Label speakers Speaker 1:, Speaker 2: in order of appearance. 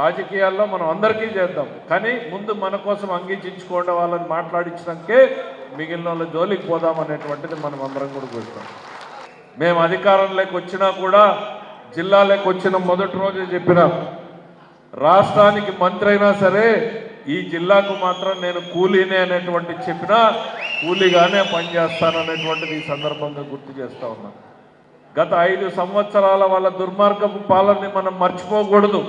Speaker 1: రాజకీయాల్లో మనం అందరికీ చేద్దాం. కానీ ముందు మన కోసం అంగీచించుకోండి వాళ్ళని మాట్లాడించినాకే మిగిలిన వాళ్ళ జోలికి పోదాం అనేటువంటిది మనం అందరం కూడా చూస్తాం మేము అధికారంలోకి వచ్చినా కూడా జిల్లాలోకి వచ్చిన మొదటి రోజే చెప్పినాం రాష్ట్రానికి మంత్రి అయినా సరే ఈ జిల్లాకు మాత్రం నేను కూలీనే అనేటువంటి చెప్పినా కూలీగానే పనిచేస్తాననేటువంటిది ఈ సందర్భంగా గుర్తు చేస్తా ఉన్నాను గత ఐదు సంవత్సరాల వాళ్ళ దుర్మార్గపు పాలనని మనం మర్చిపోకూడదు.